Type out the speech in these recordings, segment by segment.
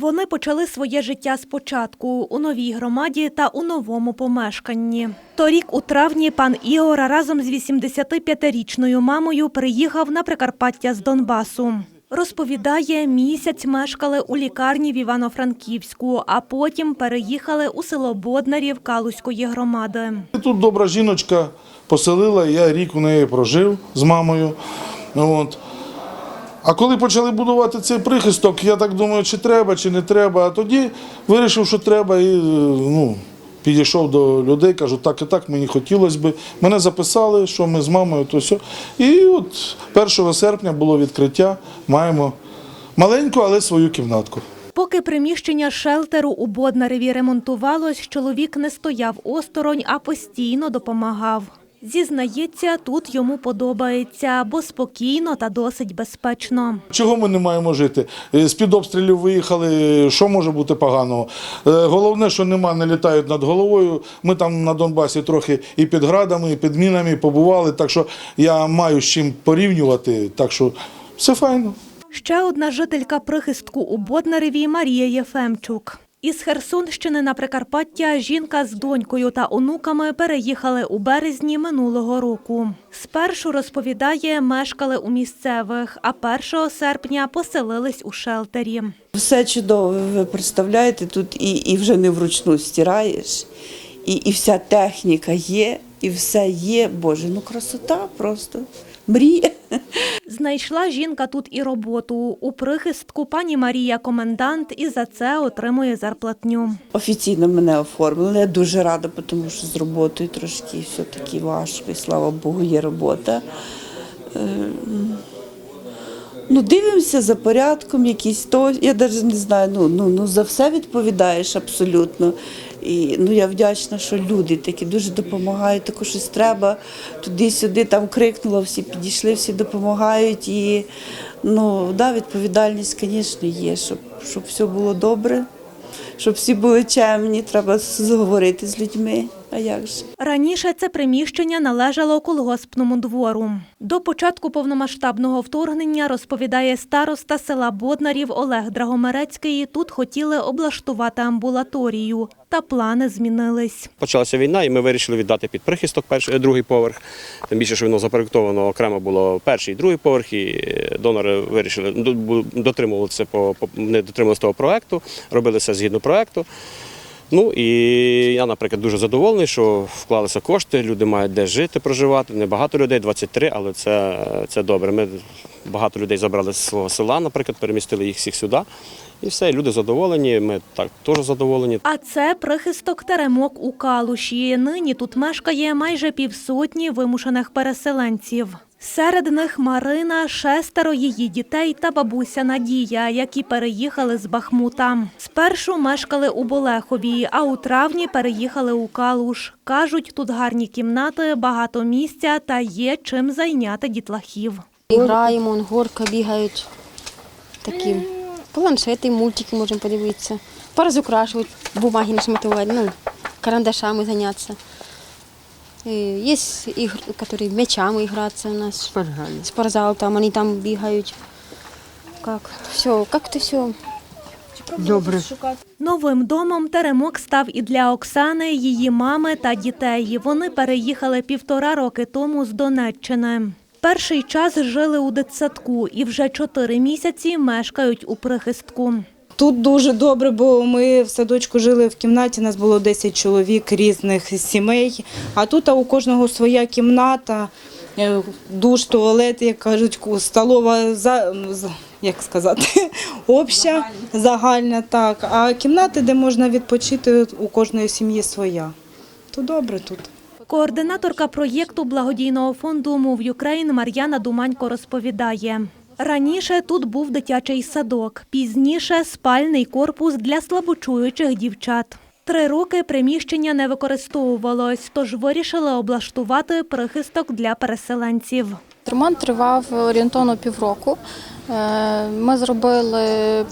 Вони почали своє життя спочатку у новій громаді та у новому помешканні. Торік у травні пан Ігор разом з 85-річною мамою приїхав на Прикарпаття з Донбасу. Розповідає, місяць мешкали у лікарні в Івано-Франківську, а потім переїхали у село Боднарів Калузької громади. Тут добра жіночка поселила, я рік у неї прожив з мамою. От. А коли почали будувати цей прихисток, я так думаю, чи треба, чи не треба. А тоді вирішив, що треба, і е, ну, підійшов до людей, кажу, так і так, мені хотілося б. Мене записали, що ми з мамою, то все. І от 1 серпня було відкриття, маємо маленьку, але свою кімнатку. Поки приміщення шелтеру у Боднареві ремонтувалось, чоловік не стояв осторонь, а постійно допомагав. Зізнається, тут йому подобається, бо спокійно та досить безпечно. Чого ми не маємо жити? Е, З-під обстрілів виїхали, що може бути поганого? Е, Головне, що нема, не літають над головою. Ми там на Донбасі трохи і під градами, і під мінами побували, так що я маю з чим порівнювати, так що все файно. Ще одна жителька прихистку у Боднареві Марія Єфемчук. Із Херсонщини на Прикарпаття жінка з донькою та онуками переїхали у березні минулого року. Спершу розповідає, мешкали у місцевих, а 1 серпня поселились у шелтері. Все чудово, ви представляєте, тут і, і вже не вручну стираєш, і, і вся техніка є, і все є. Боже, ну красота просто. Мрія. Знайшла жінка тут і роботу. У прихистку пані Марія комендант і за це отримує зарплатню. Офіційно мене оформили. Я дуже рада, тому що з роботою трошки все-таки важко, і слава Богу, є робота. Е, Ну, дивимося за порядком, якісь то. Я навіть не знаю, ну, ну, ну за все відповідаєш абсолютно. І ну, я вдячна, що люди такі дуже допомагають, також щось треба. Туди-сюди там крикнула, всі підійшли, всі допомагають. І ну, да, відповідальність, звісно, є, щоб, щоб все було добре, щоб всі були чемні, треба зговорити з людьми. А як же? Раніше це приміщення належало колгоспному двору. До початку повномасштабного вторгнення, розповідає староста села Боднарів Олег Драгомерецький, тут хотіли облаштувати амбулаторію, та плани змінились. Почалася війна, і ми вирішили віддати під прихисток перший, е, другий поверх. Тим більше, що воно запроєктовано окремо було перший і другий поверх, і е, донори вирішили до- дотримувалися по, по не дотримувалися того проекту, робили все згідно проекту. Ну і я, наприклад, дуже задоволений, що вклалися кошти, люди мають де жити, проживати. Небагато людей, 23, але це, це добре. Ми багато людей забрали з свого села, наприклад, перемістили їх всіх сюди. І все, люди задоволені, ми так теж задоволені. А це прихисток Теремок у Калуші. Нині тут мешкає майже півсотні вимушених переселенців. Серед них Марина, шестеро її дітей та бабуся Надія, які переїхали з Бахмута. Спершу мешкали у Болехові, а у травні переїхали у Калуш. Кажуть, тут гарні кімнати, багато місця та є чим зайняти дітлахів. Граємо, горка бігають. Такі планшети, мультики можемо подивитися. Порозукрашувати, бумаги не шматувати, ну, карандашами зайнятися. Є ігри, які м'ячами гратися у нас. Спортзал. Спортзал, там вони там бігають. Как? Все, как-то все. Добре. Новим домом теремок став і для Оксани, її мами та дітей. Вони переїхали півтора роки тому з Донеччини. Перший час жили у дитсадку і вже чотири місяці мешкають у прихистку. Тут дуже добре, бо ми в садочку жили в кімнаті, нас було 10 чоловік різних сімей. А тут а у кожного своя кімната, е, душ, туалет, як кажуть, столова, за- як сказати, обща, загальна, так. А кімнати, де можна відпочити, у кожної сім'ї своя. То добре тут. Координаторка проєкту благодійного фонду Move Ukraine Мар'яна Думанько розповідає. Раніше тут був дитячий садок, пізніше спальний корпус для слабочуючих дівчат. Три роки приміщення не використовувалось, тож вирішили облаштувати прихисток для переселенців. Ремонт тривав орієнтовно півроку. Е, Ми зробили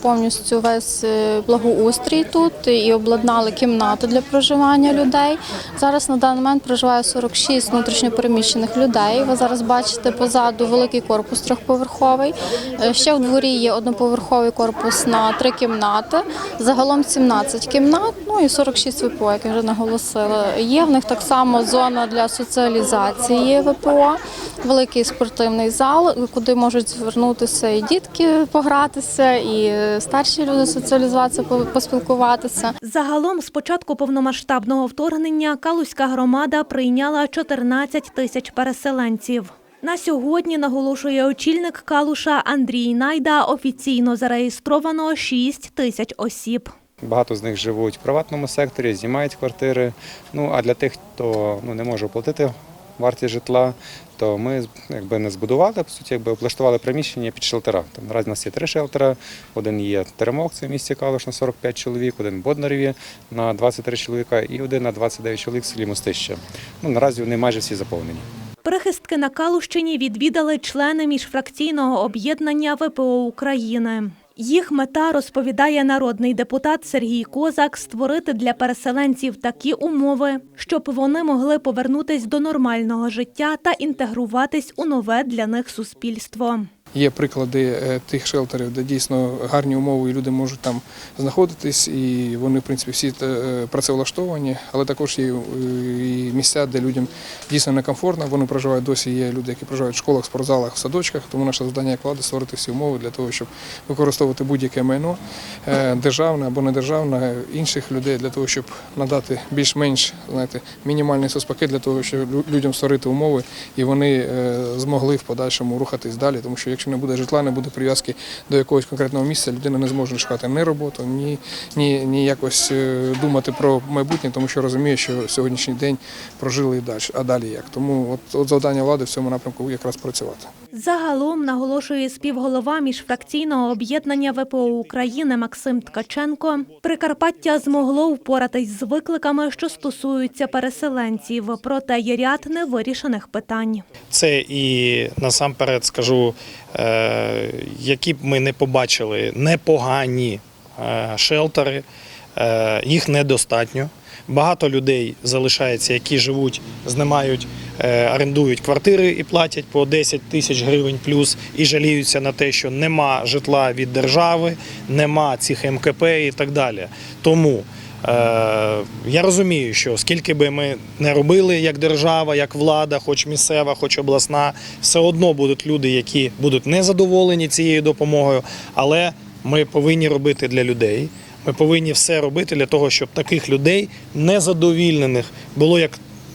повністю весь е, благоустрій тут і обладнали кімнати для проживання людей. Зараз на даний момент проживає 46 внутрішньопереміщених людей. Ви зараз бачите позаду великий корпус трьохповерховий. Е, Ще в дворі є одноповерховий корпус на три кімнати. Загалом 17 кімнат, ну і 46 ВПО, як я вже наголосила. Є в них так само зона для соціалізації ВПО, великий спортивний зал, куди можуть звернутися дітки погратися, і старші люди соціалізуватися, по- поспілкуватися. Загалом, з початку повномасштабного вторгнення, Калузька громада прийняла 14 тисяч переселенців. На сьогодні, наголошує очільник Калуша Андрій Найда, офіційно зареєстровано 6 тисяч осіб. Багато з них живуть в приватному секторі, знімають квартири. Ну а для тих, хто ну, не може оплатити вартість житла, то ми якби не збудували, по суті, якби облаштували приміщення під шелтера. Там наразі у нас є три шелтера. Один є Теремок, це в місті Калуш на 45 чоловік, один в Боднареві на 23 чоловіка і один на 29 чоловік в селі Мостище. Ну наразі вони майже всі заповнені. Прихистки на Калущині відвідали члени міжфракційного об'єднання ВПО України. Їх мета, розповідає народний депутат Сергій Козак, створити для переселенців такі умови, щоб вони могли повернутись до нормального життя та інтегруватись у нове для них суспільство. Є приклади е, тих шелтерів, де дійсно гарні умови, і люди можуть там знаходитись, і вони, в принципі, всі е, працевлаштовані, але також є е, і місця, де людям дійсно некомфортно. Вони проживають досі. Є люди, які проживають в школах, спортзалах, в садочках. Тому наше завдання як влади створити всі умови для того, щоб використовувати будь-яке майно державне або недержавне інших людей для того, щоб надати більш-менш мінімальний соцпакет для того, щоб людям створити умови і вони змогли в подальшому рухатись далі. Тому що якщо не буде житла, не буде прив'язки до якогось конкретного місця, людина не зможе шукати ні роботу, ні, ні, ні якось е, думати про майбутнє, тому що розуміє, що сьогоднішній день прожили і далі. А далі як? Тому от, от завдання влади в цьому напрямку якраз працювати. Загалом наголошує співголова міжфракційного об'єднання ВПО України Максим Ткаченко. Прикарпаття змогло впоратись з викликами, що стосуються переселенців, проте є ряд невирішених питань. Це і насамперед скажу, е, які б ми не побачили непогані е, шелтери, е, їх недостатньо. Багато людей залишається, які живуть, знімають, е, орендують квартири і платять по 10 тисяч гривень плюс і жаліються на те, що нема житла від держави, нема цих МКП і так далі. Тому Е, Я розумію, що скільки би ми не робили як держава, як влада, хоч місцева, хоч обласна, все одно будуть люди, які будуть незадоволені цією допомогою, але ми повинні робити для людей. Ми повинні все робити для того, щоб таких людей незадовільнених було як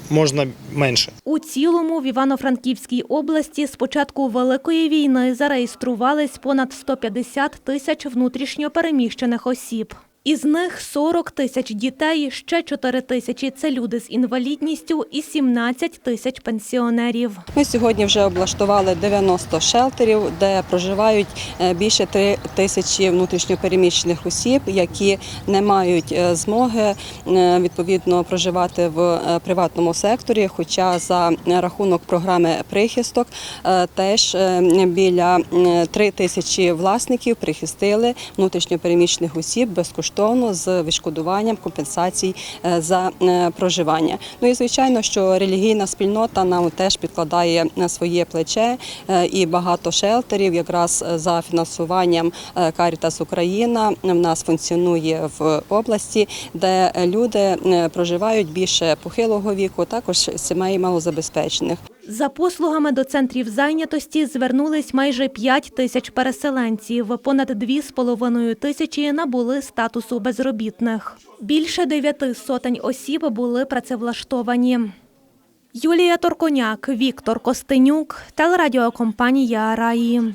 можна менше. У цілому в Івано-Франківській області з початку Великої війни зареєструвались понад 150 тисяч внутрішньопереміщених осіб. Із них 40 тисяч дітей, ще 4 тисячі – це люди з інвалідністю і 17 тисяч пенсіонерів. Ми сьогодні вже облаштували 90 шелтерів, де проживають е, більше 3 тисячі внутрішньопереміщених осіб, які не мають е, змоги е, відповідно проживати в приватному секторі. Хоча за рахунок програми прихисток теж біля 3 тисячі власників прихистили внутрішньопереміщених осіб безкоштовно з відшкодуванням компенсацій е, за е, проживання. Ну і звичайно, що релігійна спільнота нам теж підкладає на своє плече е, і багато шелтерів, якраз за фінансуванням Карітас Україна в нас функціонує в області, де люди проживають більше похилого віку, також сімей малозабезпечених. За послугами до центрів зайнятості звернулись майже 5 тисяч переселенців. Понад 2,5 тисячі набули статусу безробітних. Більше дев'яти сотень осіб були працевлаштовані. Юлія Торконяк, Віктор Костенюк, телерадіокомпанія Раї.